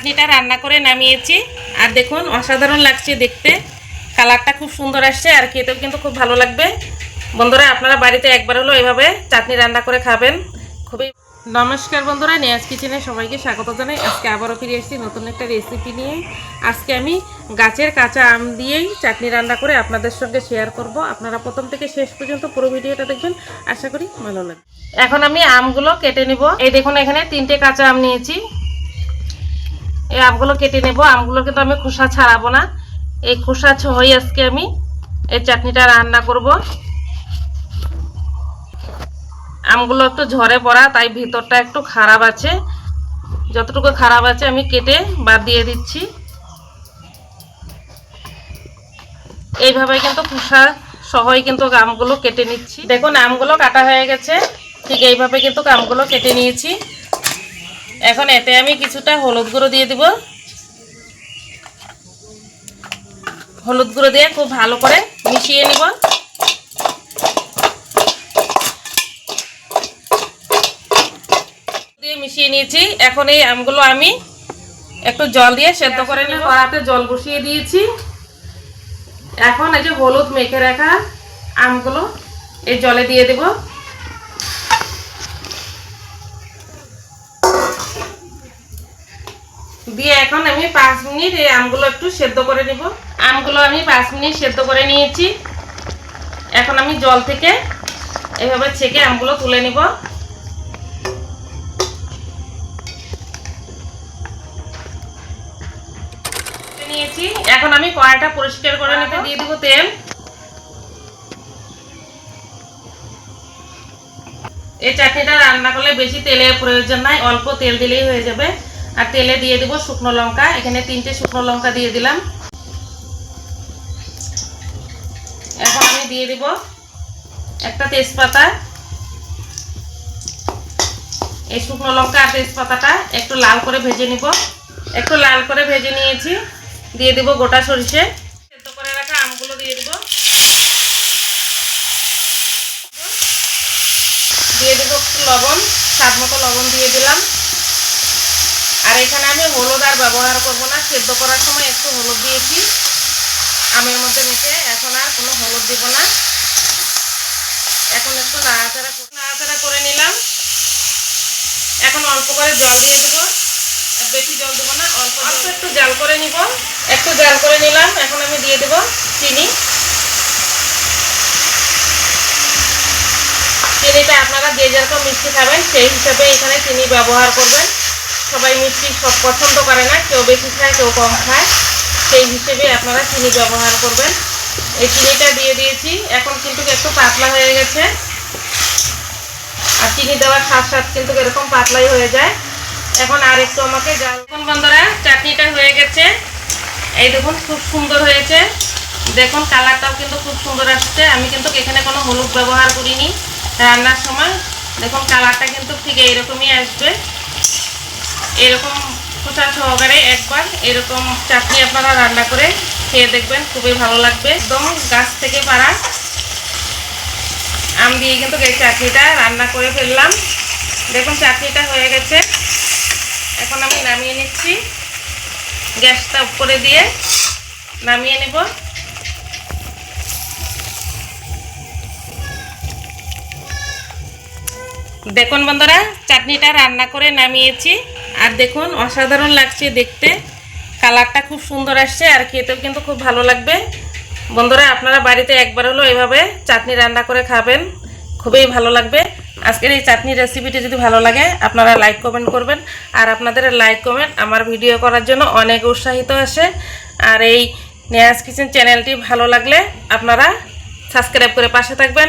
চাটনিটা রান্না করে নামিয়েছি। আর দেখুন, অসাধারণ লাগছে দেখতে। কালারটা খুব সুন্দর আসছে আর খেতেও কিন্তু খুব ভালো লাগবে। বন্ধুরা, আপনারা বাড়িতে একবার হলো এভাবে চাটনি রান্না করে খাবেন। খুবই নমস্কার বন্ধুরা, নেয়াজ কিচেনে সবাইকে স্বাগত জানাই। আজকে আবারও ফিরে এসেছি নতুন একটা রেসিপি নিয়ে। আজকে আমি গাছের কাঁচা আম দিয়েই চাটনি রান্না করে আপনাদের সঙ্গে শেয়ার করব। আপনারা প্রথম থেকে শেষ পর্যন্ত পুরো ভিডিওটা দেখবেন। আশা করি ভালো লাগবে। এখন আমি আমগুলো কেটে নিব। এই দেখুন, এখানে তিনটে কাঁচা আম নিয়েছি। এই আমগুলো কেটে নেব। আমগুলো কিন্তু আমি খোসা ছাড়াবো না। এই খোসা ছই আজকে আমি এই চাটনিটা রান্না করব। আমগুলো একটু ঝরে পড়া, তাই ভিতরটা একটু খারাপ আছে। যতটুকু খারাপ আছে আমি কেটে বাদ দিয়ে দিচ্ছি। এইভাবে কিন্তু খোসা সহই কিন্তু আমগুলো কেটে নিচ্ছি। দেখুন, আমগুলো কাটা হয়ে গেছে। ঠিক এইভাবে কিন্তু আমগুলো কেটে নিয়েছি। এখন এতে আমি কিছুটা হলুদ গুঁড়ো দিয়ে দিব। হলুদ গুঁড়ো দিয়ে খুব ভালো করে মিশিয়ে নিব। দিয়ে মিশিয়ে নিয়েছি। এখন এই আমগুলো আমি একটু জল দিয়ে সেদ্ধ করে নিয়ে কড়াতে জল বসিয়ে দিয়েছি। এখন এই যে হলুদ মেখে রাখা আমগুলো এই জলে দিয়ে দেব। দিয়ে এখন আমি পাঁচ মিনিট এই আমগুলো একটু সেদ্ধ করে নিব। আমগুলো আমি পাঁচ মিনিট সেদ্ধ করে নিয়েছি। এখন আমি জল থেকে এভাবে ছেঁকে আমগুলো তুলে নিব। নিয়েছি। এখন আমি কড়াইটা পরিষ্কার করে নিতে দিয়ে দিব তেল। এই চাটনিটা রান্না করলে বেশি তেলের প্রয়োজন নাই, অল্প তেল দিলেই হয়ে যাবে। আর তেলে দিয়ে দিব শুকনো লঙ্কা। এখানে তিনটে শুকনো লঙ্কা দিয়ে দিলাম। এখন আমি দিয়ে দিব একটা তেজপাতা। এই শুকনো লঙ্কা আর তেজপাতাটা একটু লাল করে ভেজে নিব। একটু লাল করে ভেজে নিয়েছি। দিয়ে দিব গোটা সরিষে। সেদ্ধ করে রাখা আমগুলো দিয়ে দিব। দিয়ে দিব একটু লবণ স্বাদ মতো লবণ দিয়ে দিলাম। আর এখানে আমি হলুদ আর ব্যবহার করব না সেদ্ধ করার সময় একটু হলুদ দিয়েছি। আমের মধ্যে মেখে এখন আর কোনো হলুদ দিব না। এখন একটু নাড়াচাড়া নাড়াচাড়া করে নিলাম। এখন অল্প করে জল দিয়ে দেবো। বেশি জল দেবো না অল্প অল্প একটু জাল করে নিব। একটু জাল করে নিলাম এখন আমি দিয়ে দেবো চিনি। চিনিটা আপনারা যে যেরকম মিষ্টি খাবেন সেই হিসাবে এখানে চিনি ব্যবহার করবেন। সবাই মিষ্টি সব পছন্দ করে না, কেউ বেশি খায়, কেউ কম খায়, সেই হিসেবে আপনারা চিনি ব্যবহার করবেন। এই চিনিটা দিয়ে দিয়েছি, এখন কিন্তু একটু পাতলা হয়ে গেছে। আর চিনি দেওয়ার স্বাদ স্বাদ কিন্তু এরকম পাতলাই হয়ে যায়। এখন আর একটু আমাকে জাল দেখুন বন্ধুরা, চাটনিটা হয়ে গেছে। এই দেখুন, খুব সুন্দর হয়েছে। দেখুন, কালারটাও কিন্তু খুব সুন্দর আসছে। আমি কিন্তু এখানে কোনো হলুদ ব্যবহার করিনি। রান্নার সময় দেখুন, কালারটা কিন্তু ঠিক এইরকমই আসবে। এরকম খোসা সহকারে একবার এরকম চাটনি আপনারা রান্না করে খেয়ে দেখবেন, খুবই ভালো লাগবে। একদম গাছ থেকে পাড়া। আম দিয়ে কিন্তু এই চাটনিটা রান্না করে ফেললাম। দেখুন, চাটনিটা হয়ে গেছে। এখন আমি নামিয়ে নিচ্ছি। গ্যাসটা উপরে দিয়ে নামিয়ে নেব। দেখুন বন্ধুরা, চাটনিটা রান্না করে নামিয়েছি। আর দেখুন, অসাধারণ লাগছে দেখতে। কালারটা খুব সুন্দর আসছে আর খেতেও কিন্তু খুব ভালো লাগবে। বন্ধুরা, আপনারা বাড়িতে একবার হলো এভাবে চাটনি রান্না করে খাবেন। খুবই ভালো লাগবে। আজকের এই চাটনি রেসিপিটি যদি ভালো লাগে, আপনারা লাইক কমেন্ট করবেন। আর আপনাদের লাইক কমেন্ট আমার ভিডিও করার জন্য অনেক উৎসাহিত আসে। আর এই নেয়াজ কিচেন চ্যানেলটি ভালো লাগলে আপনারা সাবস্ক্রাইব করে পাশে থাকবেন।